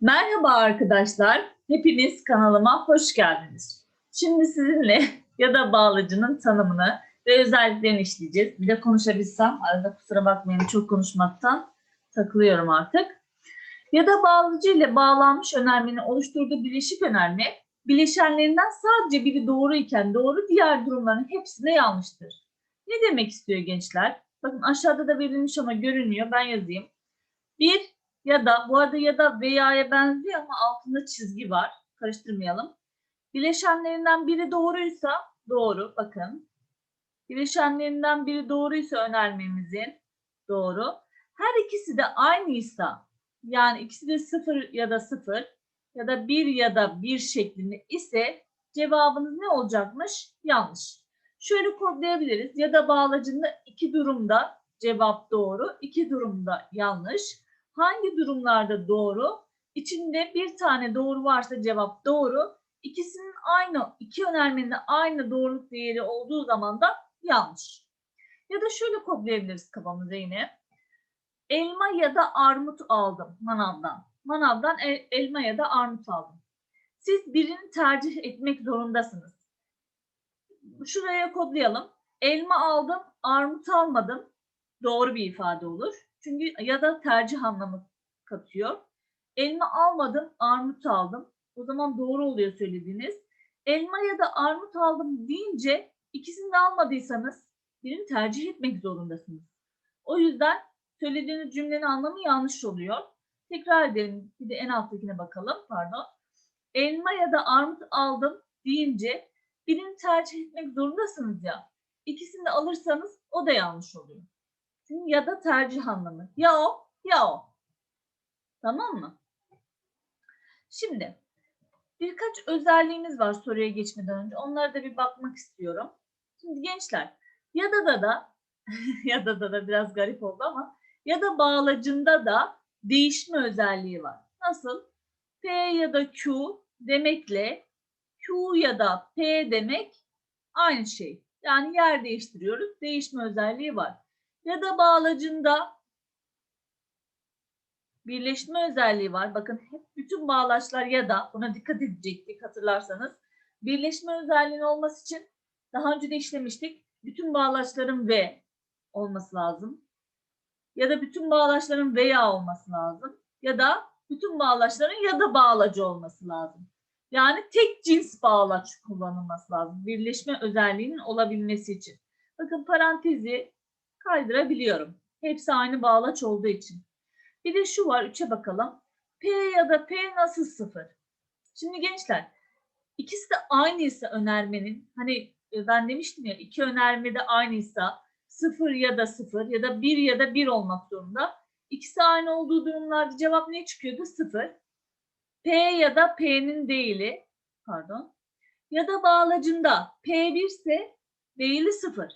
Merhaba arkadaşlar. Hepiniz kanalıma hoş geldiniz. Şimdi sizinle ya da bağlacının tanımını ve özelliklerini işleyeceğiz. Bir de konuşabilsem, arada kusura bakmayın çok konuşmaktan takılıyorum artık. Ya da bağlıcı ile bağlanmış önermenin oluşturduğu bileşik önerme, bileşenlerinden sadece biri doğru iken doğru, diğer durumların hepsi de yanlıştır. Ne demek istiyor gençler? Bakın aşağıda da verilmiş ama görünmüyor. Ben yazayım. Bir, ya da bu arada ya da veya'ya benziyor ama altında çizgi var. Karıştırmayalım. Bileşenlerinden biri doğruysa doğru bakın. Bileşenlerinden biri doğruysa önermemizin doğru. Her ikisi de aynıysa yani ikisi de sıfır ya da sıfır ya da bir ya da bir şeklinde ise cevabınız ne olacakmış? Yanlış. Şöyle kodlayabiliriz. Ya da bağlacında iki durumda cevap doğru, iki durumda yanlış. Hangi durumlarda doğru? İçinde bir tane doğru varsa cevap doğru. İkisinin aynı, iki önermenin aynı doğruluk değeri olduğu zaman da yanlış. Ya da şöyle kodlayabiliriz kafamıza yine. Elma ya da armut aldım manavdan. Manavdan el- elma ya da armut aldım. Siz birini tercih etmek zorundasınız. Şuraya kodlayalım. Elma aldım, armut almadım. Doğru bir ifade olur. Çünkü ya da tercih anlamı katıyor. Elma almadım, armut aldım. O zaman doğru oluyor söylediğiniz. Elma ya da armut aldım deyince ikisini de almadıysanız birini tercih etmek zorundasınız. O yüzden söylediğiniz cümlenin anlamı yanlış oluyor. Tekrar edelim. Bir de en alttakine bakalım. Pardon. Elma ya da armut aldım deyince birini tercih etmek zorundasınız ya. İkisini de alırsanız o da yanlış oluyor. Çünkü ya da tercih anlamı. Ya o ya o. Tamam mı? Şimdi birkaç özelliğimiz var soruya geçmeden önce. Onlara da bir bakmak istiyorum. Şimdi gençler ya da da da ya da da da biraz garip oldu ama ya da bağlacında da değişme özelliği var. Nasıl? P ya da Q demekle Q ya da P demek aynı şey. Yani yer değiştiriyoruz. Değişme özelliği var ya da bağlacında birleşme özelliği var. Bakın hep bütün bağlaçlar ya da buna dikkat edecektik hatırlarsanız. Birleşme özelliğinin olması için daha önce de işlemiştik. Bütün bağlaçların V olması lazım. Ya da bütün bağlaçların veya olması lazım. Ya da bütün bağlaçların ya da bağlacı olması lazım. Yani tek cins bağlaç kullanılması lazım. Birleşme özelliğinin olabilmesi için. Bakın parantezi kaydırabiliyorum. Hepsi aynı bağlaç olduğu için. Bir de şu var 3'e bakalım. P ya da P nasıl sıfır? Şimdi gençler ikisi de aynıysa önermenin hani e, ben demiştim ya iki önerme de aynıysa sıfır ya da sıfır ya da bir ya da bir olmak zorunda. İkisi aynı olduğu durumlarda cevap ne çıkıyordu? Sıfır. P ya da P'nin değili pardon ya da bağlacında P1 ise değili sıfır.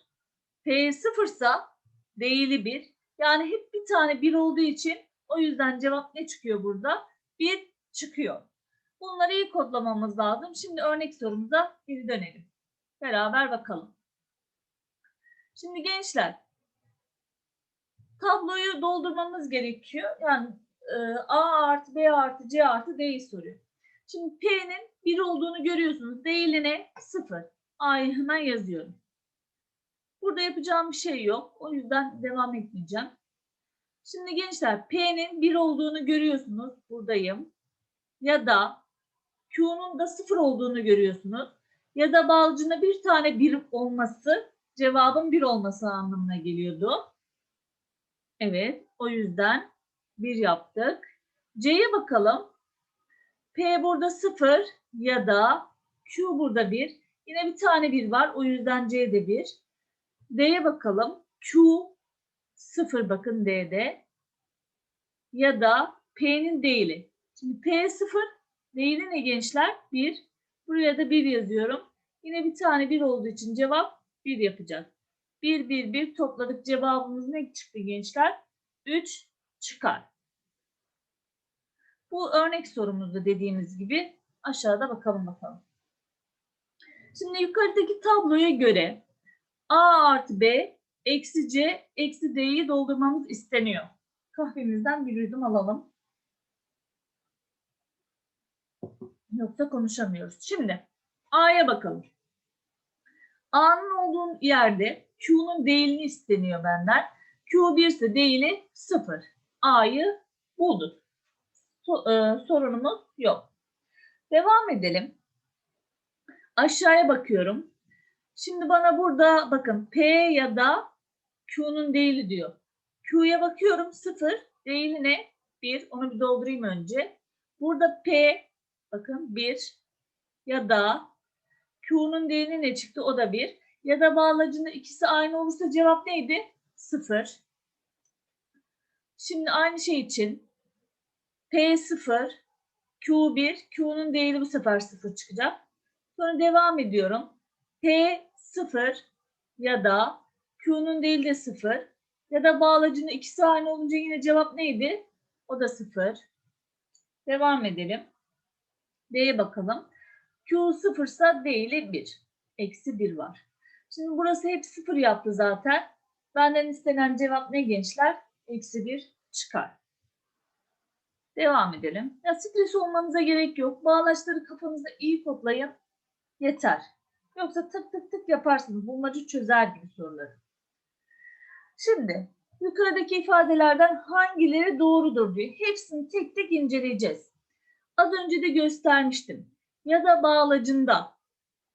P sıfırsa değili 1. Yani hep bir tane 1 olduğu için o yüzden cevap ne çıkıyor burada? 1 çıkıyor. Bunları iyi kodlamamız lazım. Şimdi örnek sorumuza geri dönelim. Beraber bakalım. Şimdi gençler tabloyu doldurmamız gerekiyor. Yani e, A artı B artı C artı D'yi soruyor. Şimdi P'nin 1 olduğunu görüyorsunuz. Değiline 0. A'yı hemen yazıyorum. Burada yapacağım bir şey yok. O yüzden devam etmeyeceğim. Şimdi gençler P'nin 1 olduğunu görüyorsunuz. Buradayım. Ya da Q'nun da 0 olduğunu görüyorsunuz. Ya da balcında bir tane 1 olması cevabın 1 olması anlamına geliyordu. Evet. O yüzden 1 yaptık. C'ye bakalım. P burada 0 ya da Q burada 1. Yine bir tane 1 var. O yüzden C de 1. D'ye bakalım. Q 0 bakın D'de. Ya da P'nin değili. Şimdi P 0 değili ne gençler? 1. Buraya da 1 yazıyorum. Yine bir tane 1 olduğu için cevap 1 yapacak. 1 1 1 topladık. Cevabımız ne çıktı gençler? 3 çıkar. Bu örnek sorumuzda dediğimiz gibi aşağıda bakalım bakalım. Şimdi yukarıdaki tabloya göre A artı B eksi C eksi D'yi doldurmamız isteniyor. Kahvemizden bir yudum alalım. Yoksa konuşamıyoruz. Şimdi A'ya bakalım. A'nın olduğu yerde Q'nun değilini isteniyor benden. Q 1 ise değili 0. A'yı bulduk. E, sorunumuz yok. Devam edelim. Aşağıya bakıyorum. Şimdi bana burada bakın P ya da Q'nun değili diyor. Q'ya bakıyorum 0. Değili ne? 1. Onu bir doldurayım önce. Burada P bakın 1 ya da Q'nun değili ne çıktı? O da 1. Ya da bağlacında ikisi aynı olursa cevap neydi? 0. Şimdi aynı şey için P0, Q1, Q'nun değili bu sefer 0 çıkacak. Sonra devam ediyorum. P0 ya da Q'nun değili de 0 ya da bağlacının ikisi aynı olunca yine cevap neydi? O da 0. Devam edelim. D'ye bakalım. Q 0 ise değili 1. Eksi 1 var. Şimdi burası hep 0 yaptı zaten. Benden istenen cevap ne gençler? Eksi 1 çıkar. Devam edelim. Ya stres olmanıza gerek yok. Bağlaçları kafanızda iyi toplayın. Yeter. Yoksa tık tık tık yaparsınız. Bulmacı çözer gibi soruları. Şimdi yukarıdaki ifadelerden hangileri doğrudur diyor. Hepsini tek tek inceleyeceğiz. Az önce de göstermiştim. Ya da bağlacında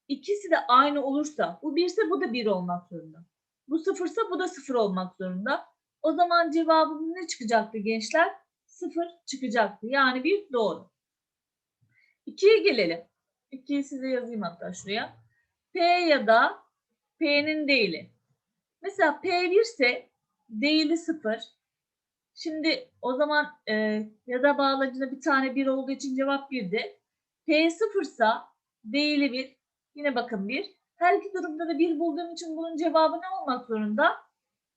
ikisi de aynı olursa bu birse bu da bir olmak zorunda. Bu sıfırsa bu da sıfır olmak zorunda. O zaman cevabımız ne çıkacaktı gençler? Sıfır çıkacaktı. Yani bir doğru. İkiye gelelim. İkiyi size yazayım hatta şuraya. P ya da P'nin değili. Mesela P1 ise değili sıfır. Şimdi o zaman e, ya da bağlacında bir tane bir olduğu için cevap 1'di. P sıfırsa değili 1. Yine bakın 1. Her iki durumda da 1 bulduğum için bunun cevabı ne olmak zorunda?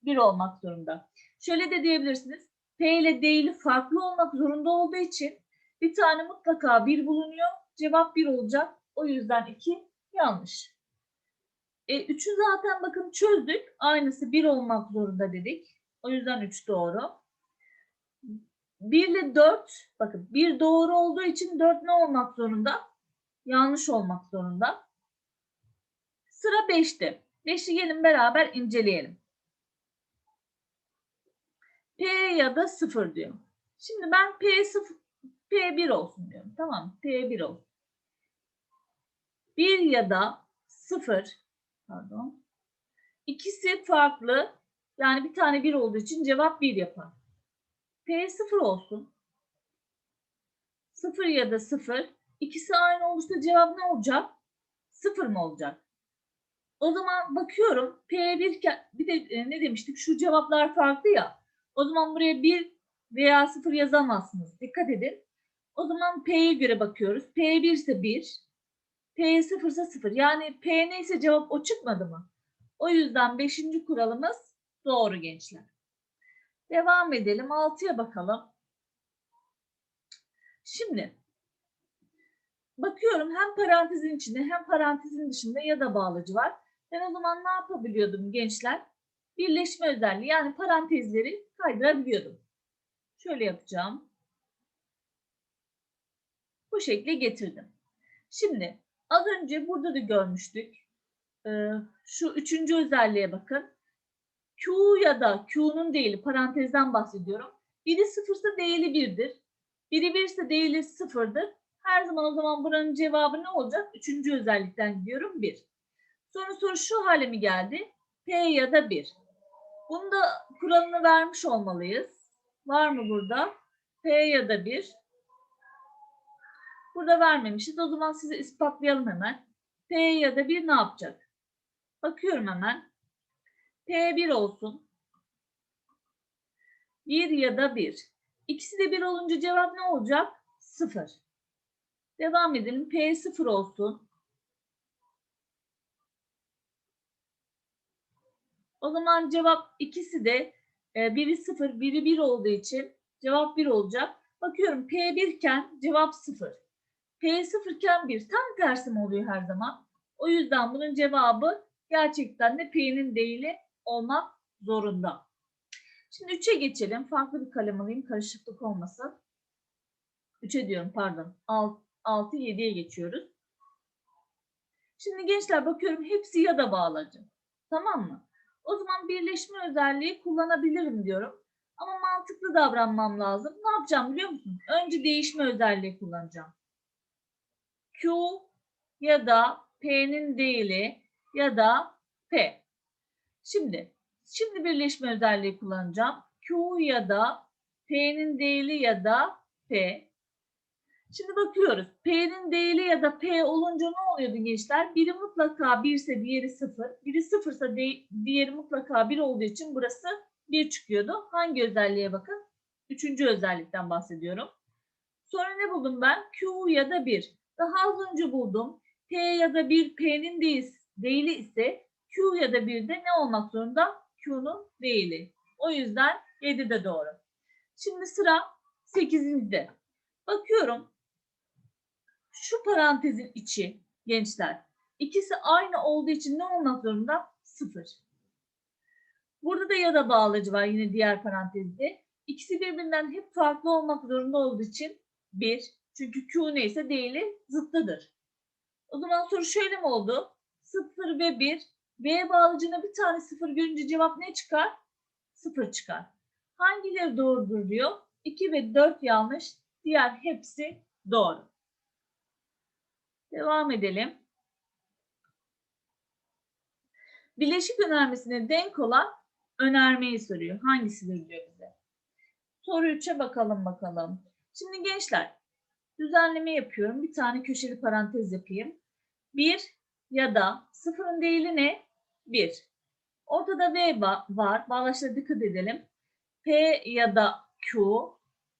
1 olmak zorunda. Şöyle de diyebilirsiniz. P ile değili farklı olmak zorunda olduğu için bir tane mutlaka 1 bulunuyor. Cevap 1 olacak. O yüzden 2 yanlış. E, 3'ü zaten bakın çözdük. Aynısı 1 olmak zorunda dedik. O yüzden 3 doğru. 1 ile 4 bakın 1 doğru olduğu için 4 ne olmak zorunda? Yanlış olmak zorunda. Sıra 5'te. 5'i gelin beraber inceleyelim. P ya da 0 diyor. Şimdi ben P0 P1 olsun diyorum. Tamam P1 olsun. 1 ya da 0 pardon. İkisi farklı. Yani bir tane 1 olduğu için cevap 1 yapar. P0 olsun. 0 ya da 0. İkisi aynı olursa cevap ne olacak? 0 mı olacak? O zaman bakıyorum P1 iken- bir de e, ne demiştik? Şu cevaplar farklı ya. O zaman buraya 1 veya 0 yazamazsınız. Dikkat edin. O zaman P'ye göre bakıyoruz. P1 ise 1. P0 ise 0. Yani P neyse cevap o çıkmadı mı? O yüzden 5. kuralımız doğru gençler. Devam edelim. 6'ya bakalım. Şimdi bakıyorum hem parantezin içinde hem parantezin dışında ya da bağlacı var. Ben o zaman ne yapabiliyordum gençler? Birleşme özelliği yani parantezleri kaydırabiliyordum. Şöyle yapacağım. Bu şekle getirdim. Şimdi az önce burada da görmüştük. Ee, şu üçüncü özelliğe bakın. Q ya da Q'nun değili parantezden bahsediyorum. Biri sıfırsa değili birdir. Biri birse değili sıfırdır. Her zaman o zaman buranın cevabı ne olacak? Üçüncü özellikten gidiyorum bir. Sonra soru şu hale mi geldi? P ya da 1. Bunu da kuralını vermiş olmalıyız. Var mı burada? P ya da 1. Burada vermemişiz. O zaman size ispatlayalım hemen. P ya da 1 ne yapacak? Bakıyorum hemen. P1 olsun. 1 ya da 1. İkisi de 1 olunca cevap ne olacak? 0. Devam edelim. P0 olsun. O zaman cevap ikisi de e, biri 0, biri 1 olduğu için cevap 1 olacak. Bakıyorum P1 iken cevap 0. P0 iken 1. Tam tersi mi oluyor her zaman? O yüzden bunun cevabı gerçekten de P'nin değili olmak zorunda. Şimdi 3'e geçelim. Farklı bir kalem alayım karışıklık olmasın. 3'e diyorum pardon. Alt, 6, 7'ye geçiyoruz. Şimdi gençler bakıyorum hepsi ya da bağlacı. Tamam mı? O zaman birleşme özelliği kullanabilirim diyorum. Ama mantıklı davranmam lazım. Ne yapacağım biliyor musun? Önce değişme özelliği kullanacağım. Q ya da P'nin değili ya da P. Şimdi, şimdi birleşme özelliği kullanacağım. Q ya da P'nin değili ya da P. Şimdi bakıyoruz. P'nin değili ya da P olunca ne oluyordu gençler? Biri mutlaka 1 ise diğeri 0. Biri 0 ise diğeri mutlaka 1 olduğu için burası 1 çıkıyordu. Hangi özelliğe bakın? Üçüncü özellikten bahsediyorum. Sonra ne buldum ben? Q ya da 1. Daha az önce buldum. P ya da 1 P'nin değili ise Q ya da 1 de ne olmak zorunda? Q'nun değili. O yüzden 7 de doğru. Şimdi sıra 8'de. Bakıyorum. Şu parantezin içi gençler. İkisi aynı olduğu için ne olmak zorunda? 0. Burada da ya da bağlacı var yine diğer parantezde. İkisi birbirinden hep farklı olmak zorunda olduğu için 1. Çünkü Q neyse değili zıttıdır. O zaman soru şöyle mi oldu? 0 ve 1. V bağlacına bir tane 0 görünce cevap ne çıkar? 0 çıkar. Hangileri doğrudur diyor. 2 ve 4 yanlış. Diğer hepsi doğru. Devam edelim. Bileşik önermesine denk olan önermeyi soruyor. Hangisidir diyor bize. Soru 3'e bakalım bakalım. Şimdi gençler düzenleme yapıyorum. Bir tane köşeli parantez yapayım. 1 ya da sıfırın değili ne? 1. Ortada V var. Bağlaçlara dikkat edelim. P ya da Q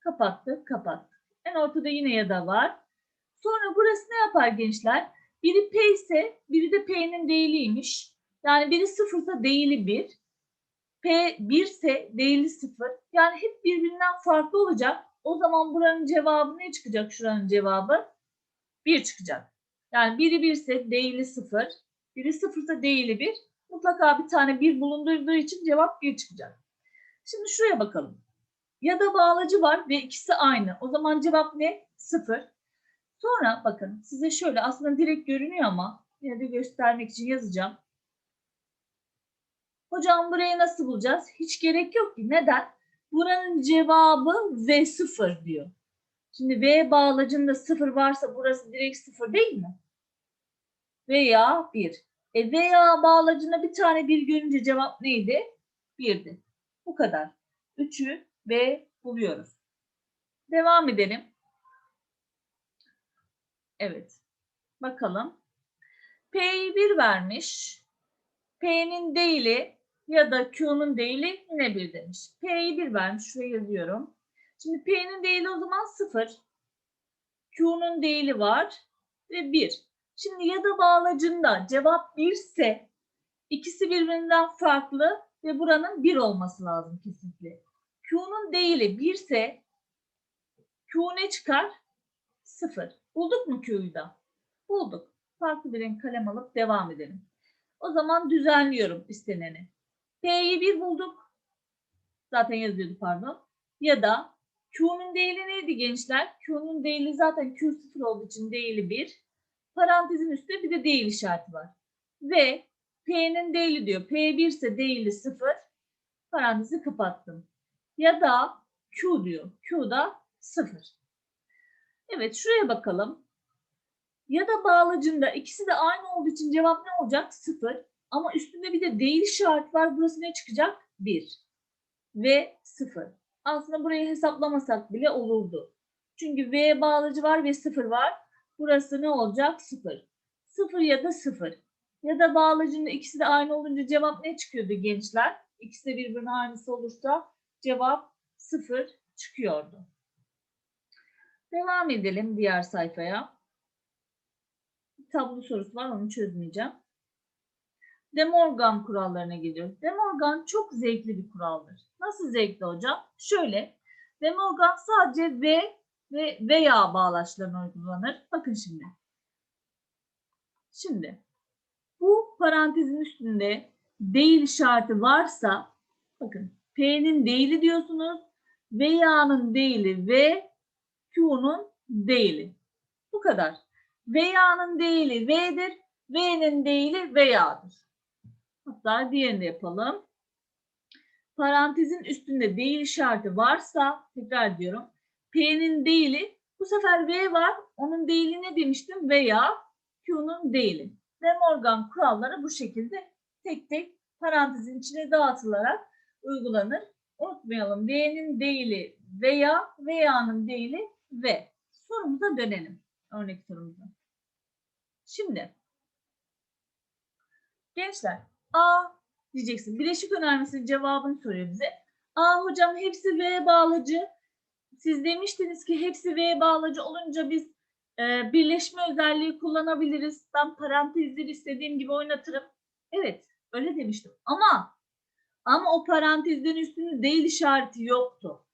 kapattık kapattık. En ortada yine ya da var. Sonra burası ne yapar gençler? Biri P ise biri de P'nin değiliymiş. Yani biri sıfırsa değili 1. P 1 ise değili 0. Yani hep birbirinden farklı olacak. O zaman buranın cevabı ne çıkacak şuranın cevabı? 1 çıkacak. Yani biri 1 ise değili 0. Biri 0 ise değili 1. Mutlaka bir tane 1 bulundurduğu için cevap 1 çıkacak. Şimdi şuraya bakalım. Ya da bağlacı var ve ikisi aynı. O zaman cevap ne? 0. Sonra bakın size şöyle aslında direkt görünüyor ama yine de göstermek için yazacağım. Hocam burayı nasıl bulacağız? Hiç gerek yok ki. Neden? Buranın cevabı V0 diyor. Şimdi V bağlacında 0 varsa burası direkt 0 değil mi? Veya 1. E veya bağlacına bir tane 1 görünce cevap neydi? 1'di. Bu kadar. 3'ü V buluyoruz. Devam edelim. Evet. Bakalım. P'yi 1 vermiş. P'nin değili ya da Q'nun değili yine 1 demiş. P'yi 1 vermiş. Şuraya yazıyorum. Şimdi P'nin değili o zaman 0. Q'nun değili var ve 1. Şimdi ya da bağlacında cevap 1 ise ikisi birbirinden farklı ve buranın 1 olması lazım kesinlikle. Q'nun değili 1 ise Q ne çıkar? 0. Bulduk mu Q'yu da? Bulduk. Farklı bir renk kalem alıp devam edelim. O zaman düzenliyorum isteneni. P'yi 1 bulduk. Zaten yazıyordu pardon. Ya da Q'nun değili neydi gençler? Q'nun değili zaten Q 0 olduğu için değili 1. Parantezin üstünde bir de değil işareti var. Ve P'nin değili diyor. P1 ise değili 0. Parantezi kapattım. Ya da Q diyor. Q da 0. Evet şuraya bakalım. Ya da bağlacında ikisi de aynı olduğu için cevap ne olacak? 0. Ama üstünde bir de değil işareti var. Burası ne çıkacak? 1 ve 0. Aslında burayı hesaplamasak bile olurdu. Çünkü V bağlacı var ve 0 var. Burası ne olacak? 0. 0 ya da 0. Ya da bağlacında ikisi de aynı olunca cevap ne çıkıyordu gençler? İkisi de birbirine aynısı olursa cevap 0 çıkıyordu. Devam edelim diğer sayfaya. Tablo sorusu var onu çözmeyeceğim. De Morgan kurallarına geliyoruz. De Morgan çok zevkli bir kuraldır. Nasıl zevkli hocam? Şöyle. De Morgan sadece ve ve veya bağlaçlarına uygulanır. Bakın şimdi. Şimdi bu parantezin üstünde değil işareti varsa bakın P'nin değili diyorsunuz. Veya'nın değili ve Q'nun değili. Bu kadar. Veya'nın değili V'dir. V'nin değili veya'dır. Hatta diğerini yapalım. Parantezin üstünde değil işareti varsa tekrar diyorum. P'nin değili bu sefer V var. Onun değili ne demiştim? Veya Q'nun değili. De Morgan kuralları bu şekilde tek tek parantezin içine dağıtılarak uygulanır. Unutmayalım V'nin değili veya veya'nın değili ve. Sorumuza dönelim. Örnek sorumuza. Şimdi gençler A diyeceksin. Bileşik önermesinin cevabını soruyor bize. A hocam hepsi V bağlacı. Siz demiştiniz ki hepsi V bağlacı olunca biz e, birleşme özelliği kullanabiliriz. Ben parantezleri istediğim gibi oynatırım. Evet öyle demiştim. Ama ama o parantezlerin üstünde değil işareti yoktu.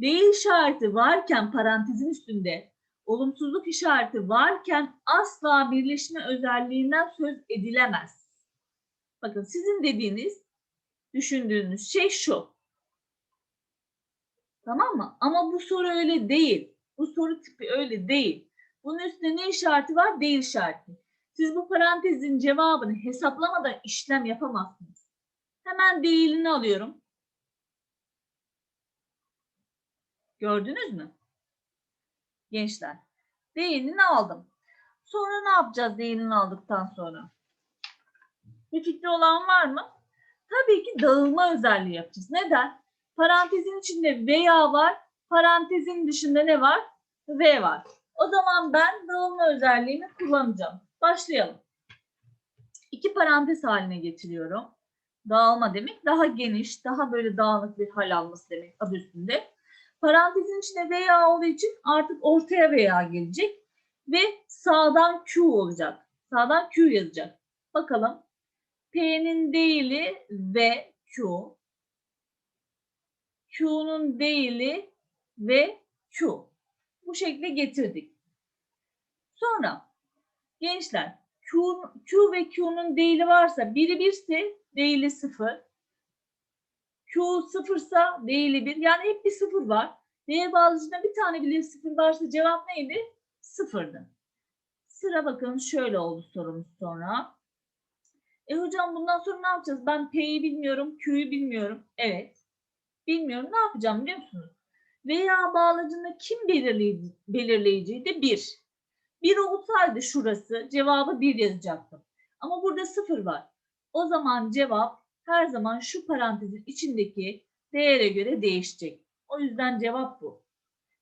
Değil işareti varken parantezin üstünde olumsuzluk işareti varken asla birleşme özelliğinden söz edilemez. Bakın sizin dediğiniz, düşündüğünüz şey şu. Tamam mı? Ama bu soru öyle değil. Bu soru tipi öyle değil. Bunun üstünde ne işareti var? Değil işareti. Siz bu parantezin cevabını hesaplamadan işlem yapamazsınız. Hemen değilini alıyorum. Gördünüz mü? Gençler. Değilini aldım. Sonra ne yapacağız değilini aldıktan sonra? Bir fikri olan var mı? Tabii ki dağılma özelliği yapacağız. Neden? Parantezin içinde veya var. Parantezin dışında ne var? V var. O zaman ben dağılma özelliğini kullanacağım. Başlayalım. İki parantez haline getiriyorum. Dağılma demek daha geniş, daha böyle dağınık bir hal alması demek adı üstünde. Parantezin içinde veya olduğu için artık ortaya veya gelecek ve sağdan Q olacak. Sağdan Q yazacak. Bakalım. P'nin değili ve Q. Q'nun değili ve Q. Bu şekilde getirdik. Sonra gençler Q, Q ve Q'nun değili varsa biri birse değili sıfır. Q sıfırsa değili bir. Yani hep bir sıfır var. D'ye bağlıcında bir tane bile sıfır varsa cevap neydi? Sıfırdı. Sıra bakın şöyle oldu sorumuz sonra. E hocam bundan sonra ne yapacağız? Ben P'yi bilmiyorum, Q'yu bilmiyorum. Evet. Bilmiyorum. Ne yapacağım biliyor musunuz? Veya bağlacında kim belirleyici, belirleyiciydi? Bir. Bir olsaydı şurası cevabı bir yazacaktım. Ama burada sıfır var. O zaman cevap her zaman şu parantezin içindeki değere göre değişecek. O yüzden cevap bu.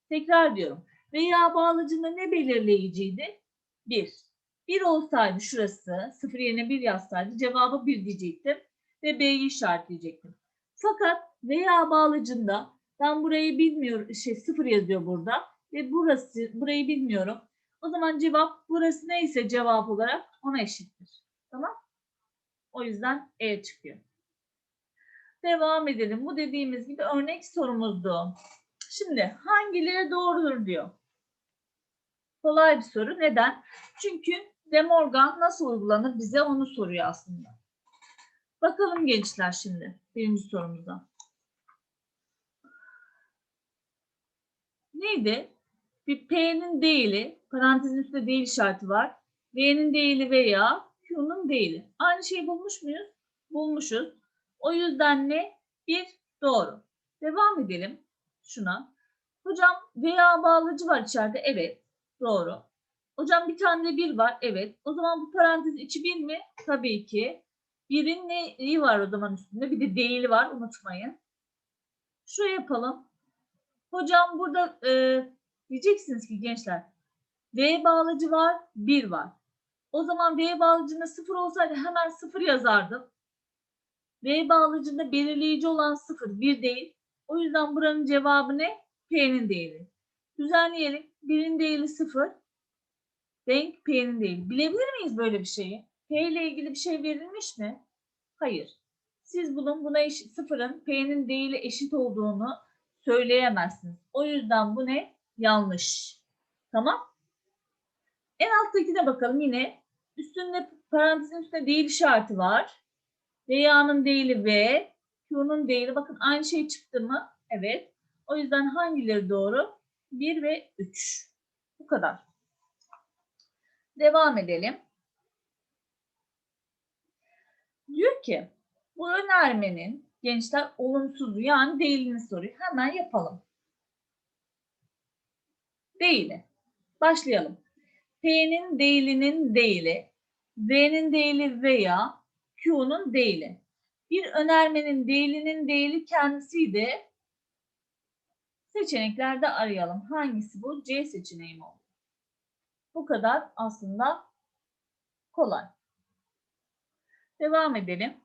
Tekrar diyorum. Veya bağlacında ne belirleyiciydi? 1. 1 olsaydı şurası, 0 yerine 1 yazsaydı cevabı 1 diyecektim ve B'yi işaretleyecektim. Fakat veya bağlacında ben burayı bilmiyorum, şey 0 yazıyor burada ve burası, burayı bilmiyorum. O zaman cevap burası neyse cevap olarak ona eşittir. Tamam? O yüzden E çıkıyor. Devam edelim. Bu dediğimiz gibi örnek sorumuzdu. Şimdi hangileri doğrudur diyor. Kolay bir soru. Neden? Çünkü De Morgan nasıl uygulanır bize onu soruyor aslında. Bakalım gençler şimdi birinci sorumuza. Neydi? Bir P'nin değili, parantezin üstünde değil işareti var. V'nin değili veya Q'nun değili. Aynı şeyi bulmuş muyuz? Bulmuşuz. O yüzden ne? Bir doğru. Devam edelim şuna. Hocam veya bağlacı var içeride. Evet. Doğru. Hocam bir tane de 1 var. Evet. O zaman bu parantez içi 1 mi? Tabii ki. 1'in neyi var o zaman üstünde? Bir de değil var. Unutmayın. Şöyle yapalım. Hocam burada e, diyeceksiniz ki gençler V bağlacı var, 1 var. O zaman V bağlacında 0 olsaydı hemen 0 yazardım. V bağlacında belirleyici olan 0, 1 değil. O yüzden buranın cevabı ne? P'nin değeri. Düzenleyelim. 1'in değeri 0, Renk P'nin değil. Bilebilir miyiz böyle bir şeyi? P ile ilgili bir şey verilmiş mi? Hayır. Siz bunun buna eşit, sıfırın P'nin değil eşit olduğunu söyleyemezsiniz. O yüzden bu ne? Yanlış. Tamam. En alttakine bakalım yine. Üstünde parantezin üstünde değil işareti var. V'nin değili V, Q'nun değili. Bakın aynı şey çıktı mı? Evet. O yüzden hangileri doğru? 1 ve 3. Bu kadar. Devam edelim. Diyor ki bu önermenin gençler olumsuzu yani değilini soruyor. Hemen yapalım. Değili. Başlayalım. P'nin değilinin değili, V'nin değili veya Q'nun değili. Bir önermenin değilinin değili kendisiydi. Seçeneklerde arayalım. Hangisi bu? C seçeneği mi oldu? Bu kadar aslında kolay. Devam edelim.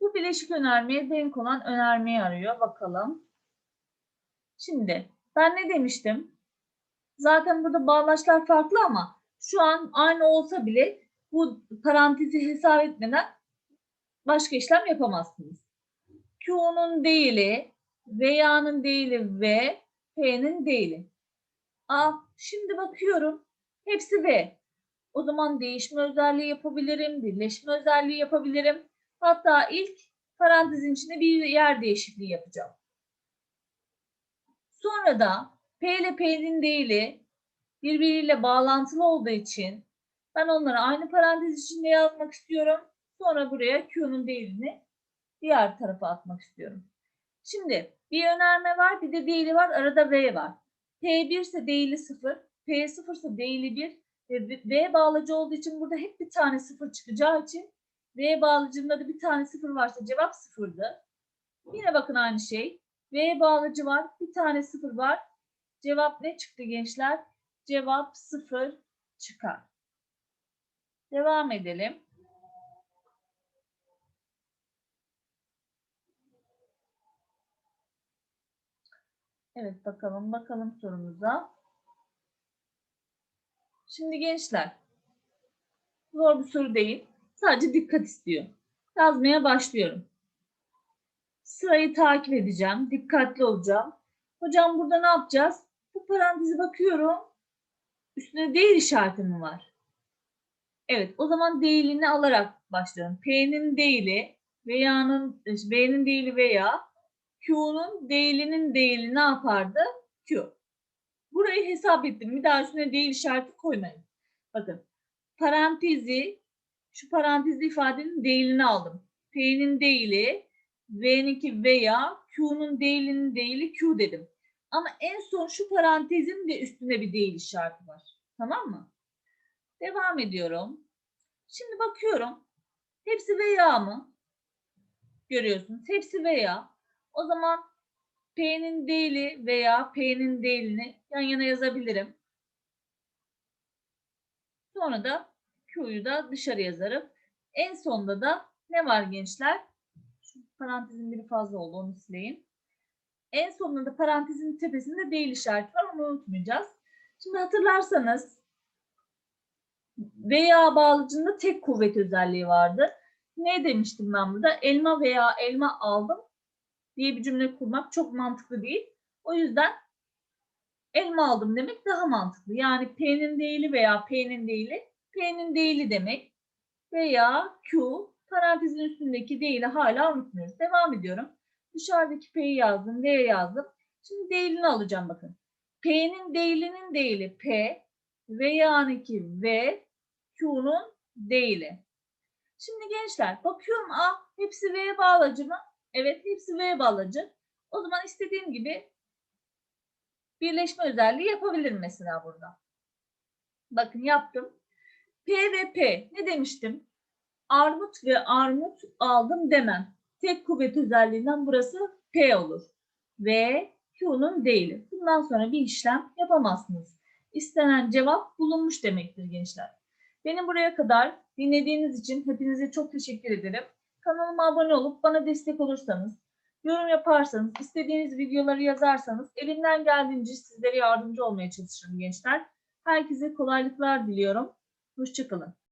Bu bileşik önermeye denk olan önermeyi arıyor. Bakalım. Şimdi ben ne demiştim? Zaten burada bağlaçlar farklı ama şu an aynı olsa bile bu parantezi hesap etmeden başka işlem yapamazsınız. Q'nun değili, veya'nın değili ve P'nin değili. Aa, şimdi bakıyorum. Hepsi V. O zaman değişme özelliği yapabilirim, birleşme özelliği yapabilirim. Hatta ilk parantezin içinde bir yer değişikliği yapacağım. Sonra da P ile P'nin değili birbiriyle bağlantılı olduğu için ben onları aynı parantez içinde yazmak istiyorum. Sonra buraya Q'nun değilini diğer tarafa atmak istiyorum. Şimdi bir önerme var, bir de değili var, arada V var. P1 ise değili 0, P0 ise değili 1 ve V bağlacı olduğu için burada hep bir tane 0 çıkacağı için V bağlacında da bir tane 0 varsa cevap 0'dı. Yine bakın aynı şey. V bağlacı var, bir tane 0 var. Cevap ne çıktı gençler? Cevap 0 çıkar. Devam edelim. Evet bakalım bakalım sorumuza. Şimdi gençler zor bir soru değil. Sadece dikkat istiyor. Yazmaya başlıyorum. Sırayı takip edeceğim. Dikkatli olacağım. Hocam burada ne yapacağız? Bu parantezi bakıyorum. Üstünde değil işareti mi var? Evet o zaman değilini alarak başlıyorum. P'nin değili veya'nın B'nin değili veya Q'nun değilinin değili ne yapardı? Q. Burayı hesap ettim. Bir daha üstüne değil işareti koymayın. Bakın parantezi şu parantezli ifadenin değilini aldım. P'nin değili V'ninki veya Q'nun değilinin değili Q dedim. Ama en son şu parantezin de üstünde bir değil işareti var. Tamam mı? Devam ediyorum. Şimdi bakıyorum. Hepsi veya mı? Görüyorsunuz. Hepsi veya. O zaman P'nin değili veya P'nin değilini yan yana yazabilirim. Sonra da Q'yu da dışarı yazarım. En sonda da ne var gençler? Şu parantezin biri fazla oldu onu sileyim. En sonunda da parantezin tepesinde değil işareti var onu unutmayacağız. Şimdi hatırlarsanız veya bağlıcında tek kuvvet özelliği vardı. Ne demiştim ben burada? Elma veya elma aldım diye bir cümle kurmak çok mantıklı değil. O yüzden elma aldım demek daha mantıklı. Yani P'nin değili veya P'nin değili P'nin değili demek veya Q parantezin üstündeki değili hala unutmuyoruz. Devam ediyorum. Dışarıdaki P'yi yazdım, V'ye yazdım. Şimdi değilini alacağım bakın. P'nin değilinin değili P, veya'nınki V, Q'nun değili. Şimdi gençler bakıyorum ah hepsi V bağlacı mı? Evet hepsi V bağlacı. O zaman istediğim gibi birleşme özelliği yapabilirim mesela burada. Bakın yaptım. P ve P ne demiştim? Armut ve armut aldım demem. Tek kuvvet özelliğinden burası P olur. Ve Q'nun değili. Bundan sonra bir işlem yapamazsınız. İstenen cevap bulunmuş demektir gençler. Beni buraya kadar dinlediğiniz için hepinize çok teşekkür ederim. Kanalıma abone olup bana destek olursanız, yorum yaparsanız, istediğiniz videoları yazarsanız elimden geldiğince sizlere yardımcı olmaya çalışırım gençler. Herkese kolaylıklar diliyorum. Hoşçakalın.